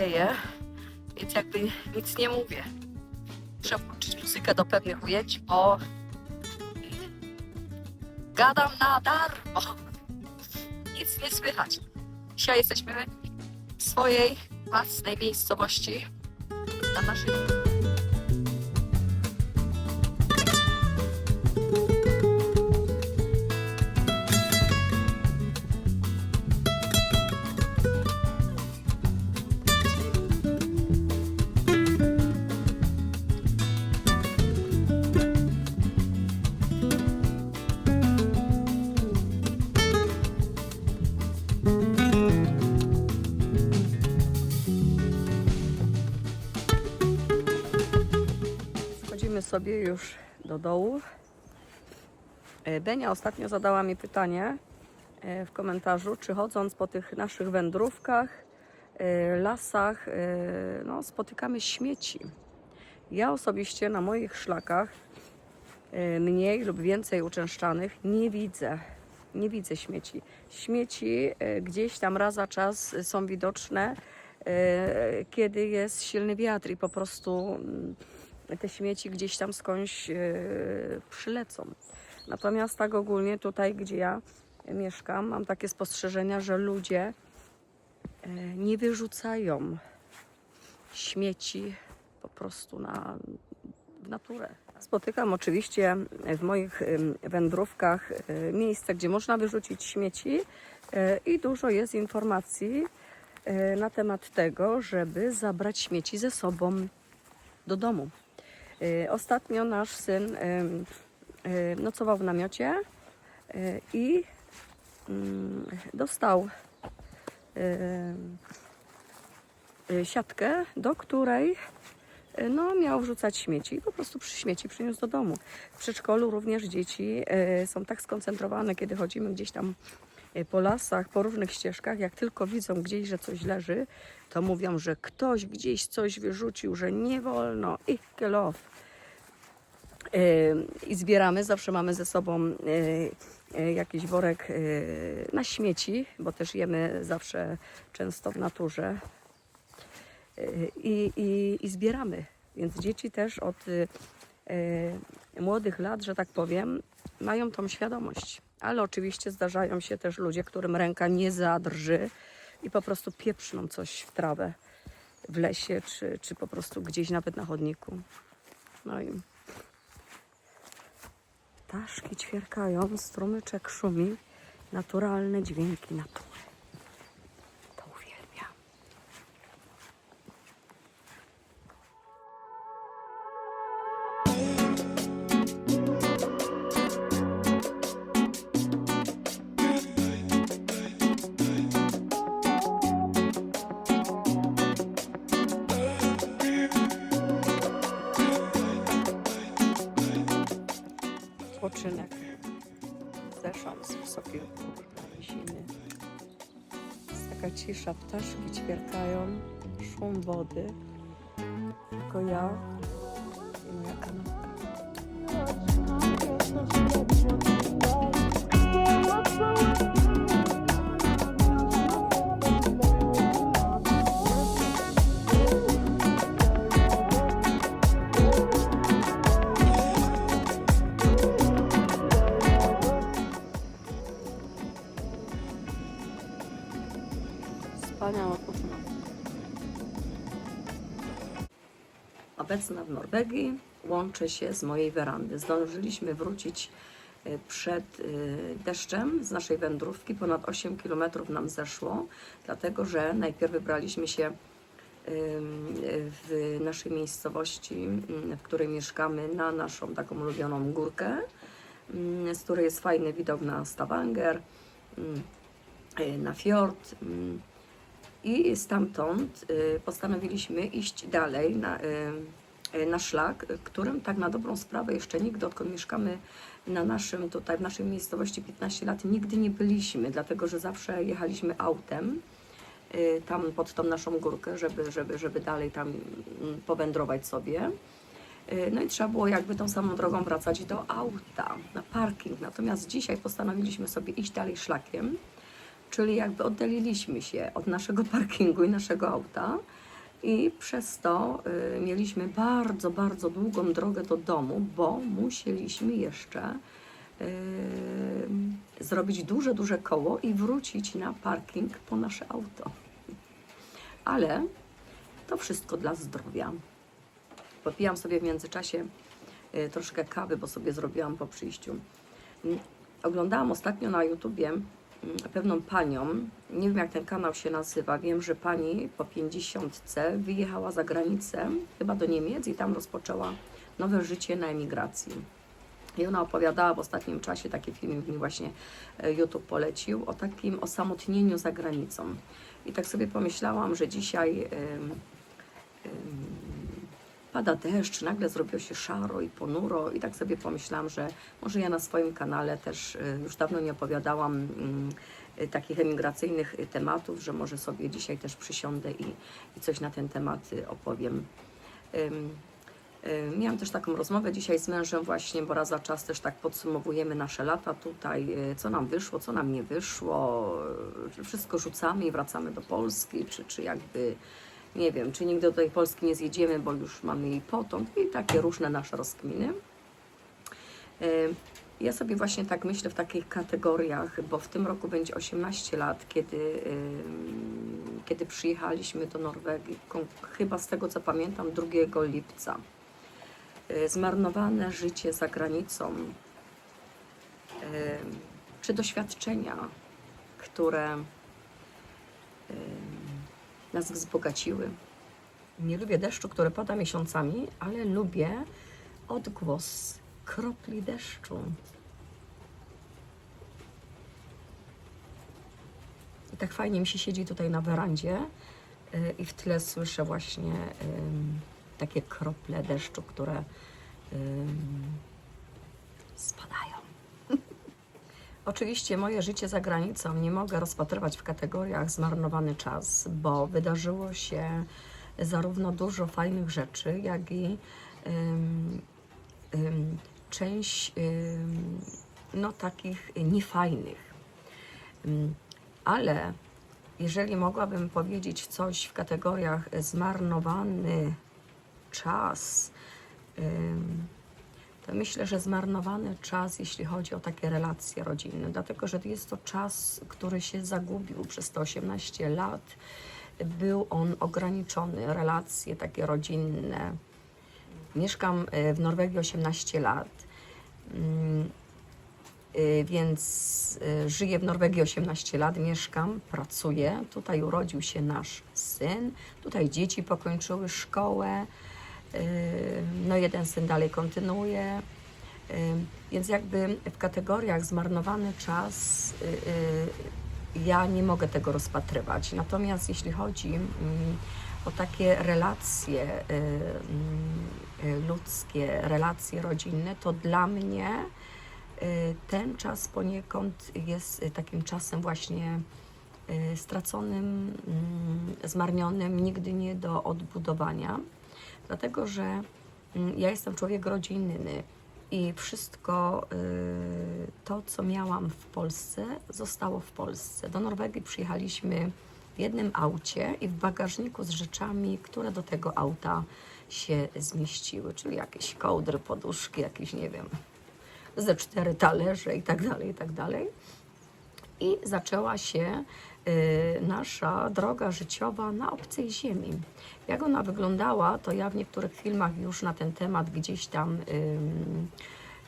bardzo wieje, więc jakby nic nie mówię. Trzeba włączyć muzykę do pewnych ujęć, bo gadam na darmo. Nic nie słychać. Dzisiaj jesteśmy w swojej własnej miejscowości na naszej sobie już do dołu. E, Benia ostatnio zadała mi pytanie e, w komentarzu, czy chodząc po tych naszych wędrówkach, e, lasach, no, spotykamy śmieci. Ja osobiście na moich szlakach, mniej lub więcej uczęszczanych, nie widzę. Nie widzę śmieci. Śmieci gdzieś tam raz za czas są widoczne, kiedy jest silny wiatr i po prostu mm, te śmieci gdzieś tam skądś e, przylecą. Natomiast tak ogólnie tutaj, gdzie ja mieszkam, mam takie spostrzeżenia, że ludzie e, nie wyrzucają śmieci po prostu na, w naturę. Spotykam oczywiście w moich wędrówkach e, miejsca, gdzie można wyrzucić śmieci i dużo jest informacji na temat tego, żeby zabrać śmieci ze sobą do domu. E, Ostatnio nasz syn em, e, nocował w namiocie i mm, dostał siatkę, do której no, miał wrzucać śmieci i po prostu przy śmieci przyniósł do domu. W przedszkolu również dzieci są tak skoncentrowane, kiedy chodzimy gdzieś tam po lasach, po różnych ścieżkach, jak tylko widzą gdzieś, że coś leży, to mówią, że ktoś gdzieś coś wyrzucił, że nie wolno, ich kelow. I zbieramy, zawsze mamy ze sobą e, jakiś worek na śmieci, bo też jemy zawsze często w naturze. I, i, i zbieramy. Więc dzieci też od młodych lat, że tak powiem, mają tą świadomość. Ale oczywiście zdarzają się też ludzie, którym ręka nie zadrży i po prostu pieprzną coś w trawę w lesie, czy, czy po prostu gdzieś nawet na chodniku. No i ptaszki ćwierkają, strumyczek szumi, naturalne dźwięki natury. Zeszłam z wysokiego Wisiny. Jest taka cisza, ptaszki ćwierkają, szum wody. Tylko ja i moja kanapka. Wspaniały Obecna w Norwegii łączę się z mojej werandy. Zdążyliśmy wrócić e, przed e, deszczem z naszej wędrówki. Ponad 8 km nam zeszło, dlatego że najpierw wybraliśmy się w naszej miejscowości, m, w której mieszkamy, na naszą taką ulubioną górkę, m, z której jest fajny widok na Stavanger, m, e, na fiord. I stamtąd y, postanowiliśmy iść dalej na, y, y, na szlak, którym tak na dobrą sprawę jeszcze nigdy, odkąd mieszkamy na naszym, tutaj w naszej miejscowości 15 lat, nigdy nie byliśmy, dlatego że zawsze jechaliśmy autem tam pod tą naszą górkę, żeby, żeby, żeby dalej tam mm, powędrować sobie. No i trzeba było jakby tą samą drogą wracać do auta, na parking. Natomiast dzisiaj postanowiliśmy sobie iść dalej szlakiem Czyli jakby oddaliliśmy się od naszego parkingu i naszego auta i przez to y, mieliśmy bardzo, bardzo długą drogę do domu, bo musieliśmy jeszcze y, zrobić duże, duże koło i wrócić na parking po nasze auto. Ale to wszystko dla zdrowia. Popijam sobie w międzyczasie y, troszkę kawy, bo sobie zrobiłam po przyjściu. Mm, Oglądałam ostatnio na YouTubie pewną panią, nie wiem jak ten kanał się nazywa, wiem, że pani po 50 wyjechała za granicę, chyba do Niemiec i tam rozpoczęła nowe życie na emigracji. I ona opowiadała w ostatnim czasie, taki filmik mi właśnie e, YouTube polecił, o takim osamotnieniu za granicą. I tak sobie pomyślałam, że dzisiaj em, em, pada deszcz, nagle zrobiło się szaro i ponuro i tak sobie pomyślałam, że może ja na swoim kanale też y, już dawno nie opowiadałam mm, y, takich emigracyjnych y, tematów, że może sobie dzisiaj też przysiądę i, i coś na ten temat opowiem. Miałam też taką rozmowę dzisiaj z mężem właśnie, bo raz za czas też tak podsumowujemy nasze lata tutaj, co nam wyszło, co nam nie wyszło, czy wszystko rzucamy i wracamy do Polski, czy, czy jakby nie wiem, czy nigdy do tej Polski nie zjedziemy, bo już mamy jej potąd i takie różne nasze rozkminy. Y, Ja sobie właśnie tak myślę w takich kategoriach, bo w tym roku będzie 18 lat, kiedy, kiedy przyjechaliśmy do Norwegii, chyba z tego co pamiętam 2 lipca. Y, Zmarnowane życie za granicą, y, czy doświadczenia, które nas wzbogaciły. Nie lubię deszczu, który pada miesiącami, ale lubię odgłos kropli deszczu. I tak fajnie mi się siedzi tutaj na werandzie y, i w tle słyszę właśnie takie krople deszczu, które spadają. Oczywiście moje życie za granicą nie mogę rozpatrywać w kategoriach zmarnowany czas, bo wydarzyło się zarówno dużo fajnych rzeczy, jak i ym, ym, część ym, no, takich niefajnych. Ym, ale jeżeli mogłabym powiedzieć coś w kategoriach zmarnowany czas, to myślę, że zmarnowany czas, jeśli chodzi o takie relacje rodzinne, dlatego że jest to czas, który się zagubił przez te 18 lat. Był on ograniczony, relacje takie rodzinne. Mieszkam e, w Norwegii 18 lat, Mm, y, więc y, żyję w Norwegii 18 lat, mieszkam, pracuję. Tutaj urodził się nasz syn, tutaj dzieci pokończyły szkołę. No, jeden syn dalej kontynuuje. Więc jakby w kategoriach zmarnowany czas y, y, ja nie mogę tego rozpatrywać. Natomiast jeśli chodzi mm, o takie relacje y, mm, ludzkie, relacje rodzinne, to dla mnie ten czas poniekąd jest takim czasem właśnie straconym, mm, zmarnionym, nigdy nie do odbudowania, dlatego że mm, ja jestem człowiek rodzinny i wszystko y, to, co miałam w Polsce, zostało w Polsce. Do Norwegii przyjechaliśmy w jednym aucie i w bagażniku z rzeczami, które do tego auta się zmieściły, czyli jakieś kołdry, poduszki, jakieś, nie wiem, ze cztery talerze i tak dalej, i tak dalej. I zaczęła się nasza droga życiowa na obcej ziemi. Jak ona wyglądała, to ja w niektórych filmach już na ten temat gdzieś tam ym,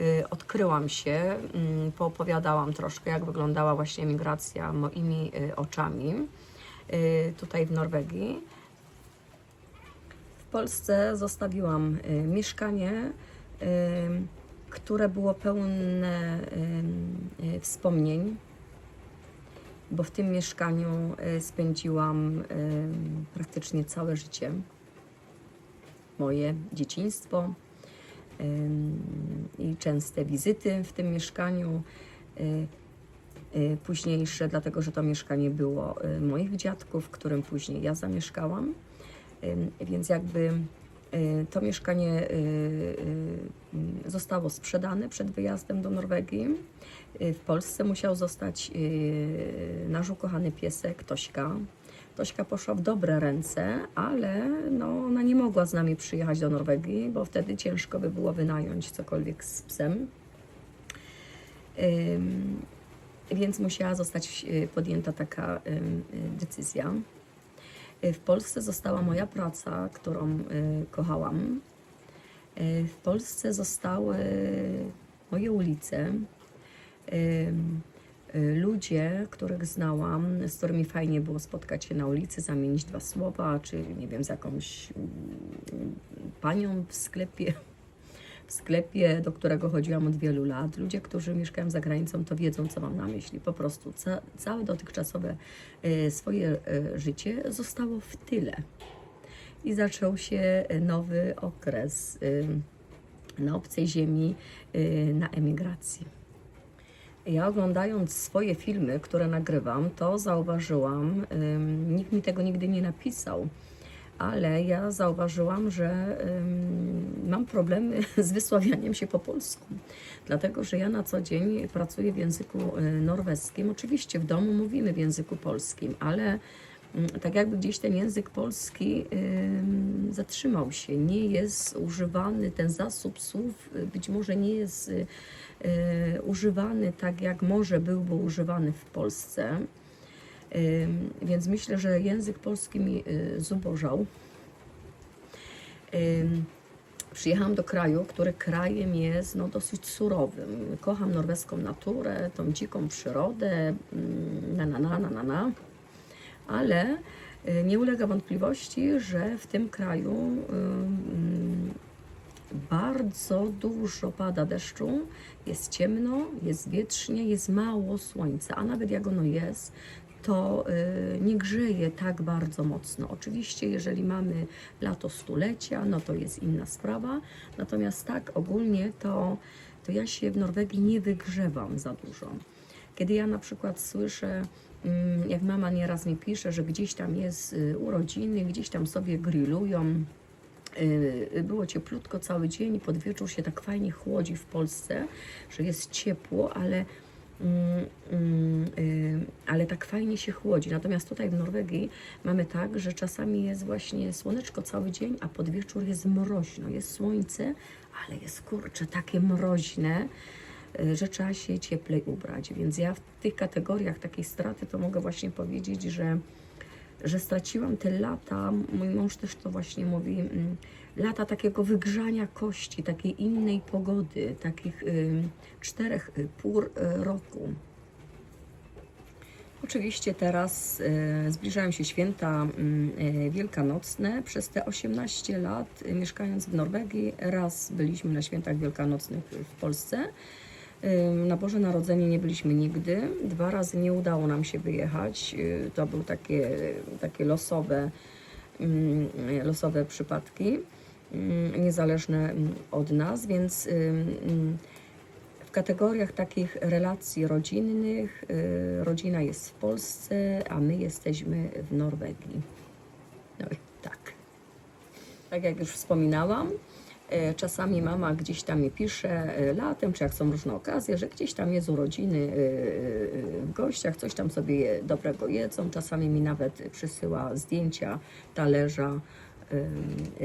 y, odkryłam się, ym, poopowiadałam troszkę, jak wyglądała właśnie migracja moimi y, oczami y, tutaj w Norwegii. W Polsce zostawiłam y, mieszkanie, y, które było pełne y, y, wspomnień, bo w tym mieszkaniu y, spędziłam praktycznie całe życie. Moje dzieciństwo i częste wizyty w tym mieszkaniu. y, y, Późniejsze, dlatego że to mieszkanie było moich dziadków, w którym później ja zamieszkałam. Więc jakby To mieszkanie y, y, zostało sprzedane przed wyjazdem do Norwegii. Y, W Polsce musiał zostać y, nasz ukochany piesek Tośka. Tośka poszła w dobre ręce, ale no, ona nie mogła z nami przyjechać do Norwegii, bo wtedy ciężko by było wynająć cokolwiek z psem. Więc musiała zostać y, podjęta taka y, decyzja. Y, W Polsce została moja praca, którą y, kochałam. Y, W Polsce zostały moje ulice, ludzie, których znałam, z którymi fajnie było spotkać się na ulicy, zamienić dwa słowa, czy nie wiem, z jakąś mm, panią w sklepie, w sklepie, do którego chodziłam od wielu lat. Ludzie, którzy mieszkają za granicą, to wiedzą, co mam na myśli. Po prostu ca całe dotychczasowe e, swoje e, życie zostało w tyle. I zaczął się e, nowy okres na obcej ziemi, na emigracji. Ja oglądając swoje filmy, które nagrywam, to zauważyłam, nikt mi tego nigdy nie napisał, ale ja zauważyłam, że mam problemy z wysławianiem się po polsku. Dlatego, że ja na co dzień pracuję w języku y, norweskim. Oczywiście w domu mówimy w języku polskim, ale mm, tak jakby gdzieś ten język polski ym, zatrzymał się, nie jest używany, ten zasób słów y, być może nie jest y, używany tak, jak może byłby używany w Polsce. Więc myślę, że język polski mi y, zubożał. Przyjechałam do kraju, który krajem jest no, dosyć surowym. Kocham norweską naturę, tą dziką przyrodę, na na na na na na, ale y, nie ulega wątpliwości, że w tym kraju bardzo dużo pada deszczu, jest ciemno, jest wietrznie, jest mało słońca, a nawet jak ono jest, to y, nie grzeje tak bardzo mocno. Oczywiście, jeżeli mamy lato stulecia, no to jest inna sprawa. Natomiast tak ogólnie to, to ja się w Norwegii nie wygrzewam za dużo. Kiedy ja na przykład słyszę, mm, jak mama nieraz mi pisze, że gdzieś tam jest y, urodziny, gdzieś tam sobie grillują, y, było cieplutko cały dzień i pod wieczór się tak fajnie chłodzi w Polsce, że jest ciepło, ale ale tak fajnie się chłodzi. Natomiast tutaj w Norwegii mamy tak, że czasami jest właśnie słoneczko cały dzień, a pod wieczór jest mroźno. Jest słońce, ale jest kurczę takie mroźne, y, że trzeba się cieplej ubrać. Więc ja w tych kategoriach takiej straty to mogę właśnie powiedzieć, że że straciłam te lata, mój mąż też to właśnie mówi, mm, lata takiego wygrzania kości, takiej innej pogody, takich czterech y, pór y, roku. Oczywiście teraz y, zbliżają się święta wielkanocne. Przez te 18 lat mieszkając w Norwegii, raz byliśmy na świętach wielkanocnych w Polsce. Na Boże Narodzenie nie byliśmy nigdy. Dwa razy nie udało nam się wyjechać. To były takie, takie losowe, losowe przypadki, niezależne ym, od nas, więc ym, ym, w kategoriach takich relacji rodzinnych y, rodzina jest w Polsce, a my jesteśmy w Norwegii. No i tak. Tak jak już wspominałam, e, czasami mama gdzieś tam mi pisze latem, czy jak są różne okazje, że gdzieś tam jest urodziny w gościach, coś tam sobie dobrego jedzą. Czasami mi nawet przysyła zdjęcia talerza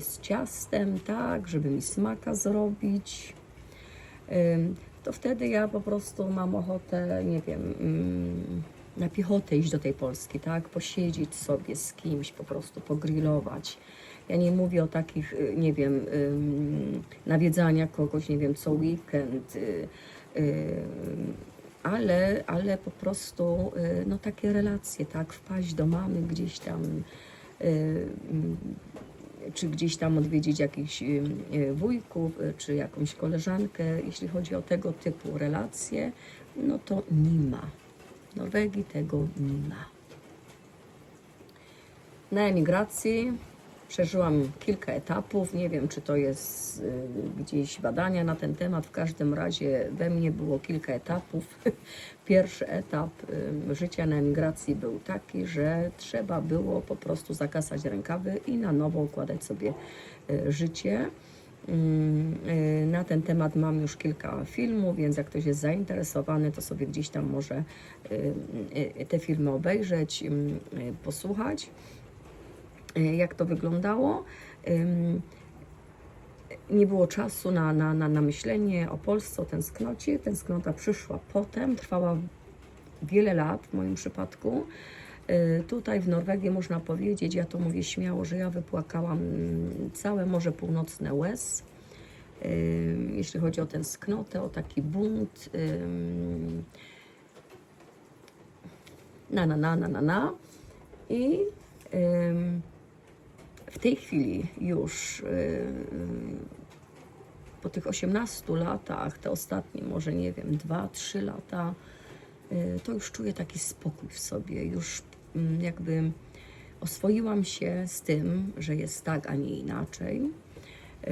z ciastem, tak, żeby mi smaka zrobić. To wtedy ja po prostu mam ochotę, nie wiem, ym, na piechotę iść do tej Polski, tak? Posiedzieć sobie z kimś, po prostu pogrillować. Ja nie mówię o takich, y, nie wiem, nawiedzania kogoś, nie wiem, co weekend, y, y, ale, ale po prostu y, no, takie relacje, tak? Wpaść do mamy gdzieś tam, y, ym, czy gdzieś tam odwiedzić jakichś y, y, wujków, y, czy jakąś koleżankę. Jeśli chodzi o tego typu relacje, no to nie ma. Norwegii tego nie ma. Na emigracji Przeżyłam kilka etapów. Nie wiem, czy to jest y, gdzieś badania na ten temat. W każdym razie we mnie było kilka etapów. Pierwszy etap y, życia na emigracji był taki, że trzeba było po prostu zakasać rękawy i na nowo układać sobie y, życie. Mm, Na ten temat mam już kilka filmów, więc jak ktoś jest zainteresowany, to sobie gdzieś tam może te filmy obejrzeć, y, posłuchać, jak to wyglądało. Nie było czasu na, na, na, na myślenie o Polsce, o tęsknocie. Tęsknota przyszła potem, trwała wiele lat w moim przypadku. Y, Tutaj w Norwegii można powiedzieć, ja to mówię śmiało, że ja wypłakałam mm, całe Morze Północne łez. Y, Jeśli chodzi o tęsknotę, o taki bunt. Na, na, na, na, na, na. I w tej chwili już y, po tych 18 latach, te ostatnie może nie wiem, 2-3 lata, y, to już czuję taki spokój w sobie. Już mm, jakby oswoiłam się z tym, że jest tak, a nie inaczej. Y,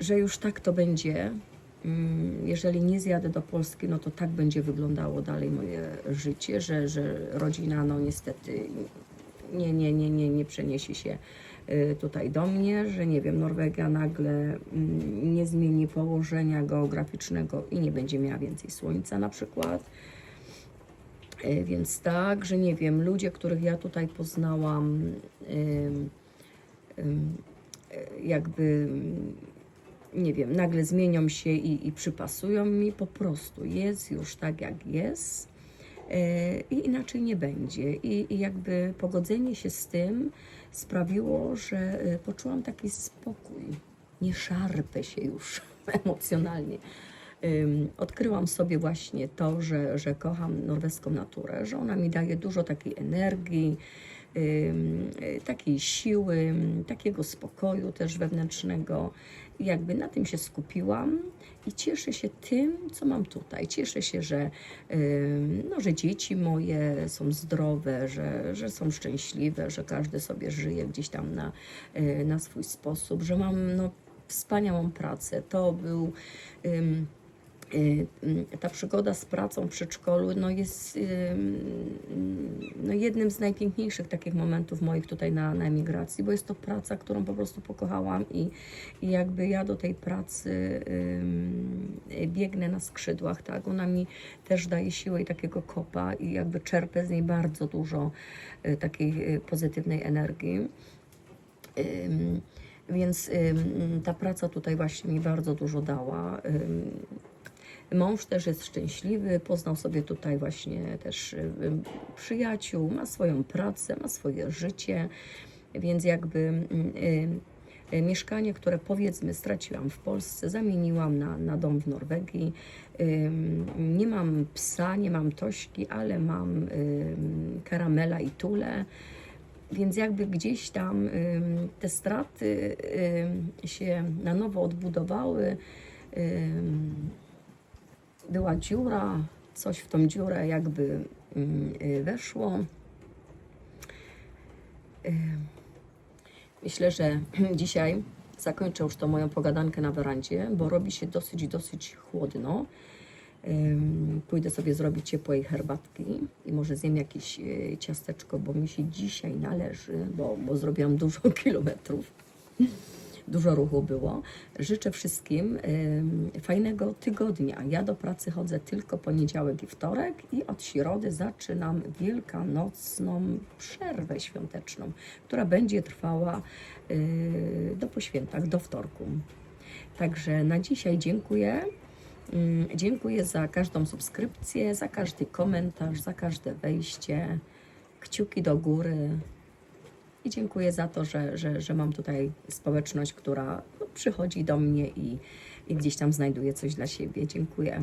Że już tak to będzie. Mm, Jeżeli nie zjadę do Polski, no to tak będzie wyglądało dalej moje życie, że, że rodzina, no niestety nie, nie, nie, nie, nie przeniesie się y, tutaj do mnie, że nie wiem, Norwegia nagle mm, nie zmieni położenia geograficznego i nie będzie miała więcej słońca na przykład. Y, Więc tak, że nie wiem, ludzie, których ja tutaj poznałam, y, jakby, nie wiem, nagle zmienią się i, i przypasują mi, po prostu jest już tak, jak jest i inaczej nie będzie. I, I jakby pogodzenie się z tym sprawiło, że e, poczułam taki spokój. Nie szarpę się już emocjonalnie. Odkryłam sobie właśnie to, że, że kocham norweską naturę, że ona mi daje dużo takiej energii, takiej siły, takiego spokoju też wewnętrznego. Jakby na tym się skupiłam i cieszę się tym, co mam tutaj. Cieszę się, że, no, że dzieci moje są zdrowe, że, że są szczęśliwe, że każdy sobie żyje gdzieś tam na, y, na swój sposób, że mam no, wspaniałą pracę. To był. Mm, ta przygoda z pracą w przedszkolu no jest ym, no jednym z najpiękniejszych takich momentów moich tutaj na, na emigracji, bo jest to praca, którą po prostu pokochałam i, i jakby ja do tej pracy biegnę na skrzydłach, tak, ona mi też daje siłę i takiego kopa i jakby czerpę z niej bardzo dużo y, takiej y, pozytywnej energii. Więc ta praca tutaj właśnie mi bardzo dużo dała. Mąż też jest szczęśliwy, poznał sobie tutaj właśnie też ym, przyjaciół, ma swoją pracę, ma swoje życie, więc jakby ym, y, mieszkanie, które powiedzmy straciłam w Polsce, zamieniłam na, na dom w Norwegii. Nie mam psa, nie mam tośki, ale mam karamela i tule. Więc jakby gdzieś tam te straty się na nowo odbudowały. Była dziura, coś w tą dziurę jakby ym, y, weszło. Ym, Myślę, że dzisiaj zakończę już tą moją pogadankę na werandzie, bo robi się dosyć, dosyć chłodno. Pójdę sobie zrobić ciepłej herbatki i może zjem jakieś y, ciasteczko, bo mi się dzisiaj należy, bo, bo zrobiłam dużo kilometrów. Dużo ruchu było. Życzę wszystkim fajnego tygodnia. Ja do pracy chodzę tylko poniedziałek i wtorek i od środy zaczynam wielkanocną przerwę świąteczną, która będzie trwała y, do poświętach, do wtorku. Także na dzisiaj dziękuję. Mm, Dziękuję za każdą subskrypcję, za każdy komentarz, za każde wejście, kciuki do góry. I dziękuję za to, że, że, że mam tutaj społeczność, która no, przychodzi do mnie i, i gdzieś tam znajduje coś dla siebie. Dziękuję.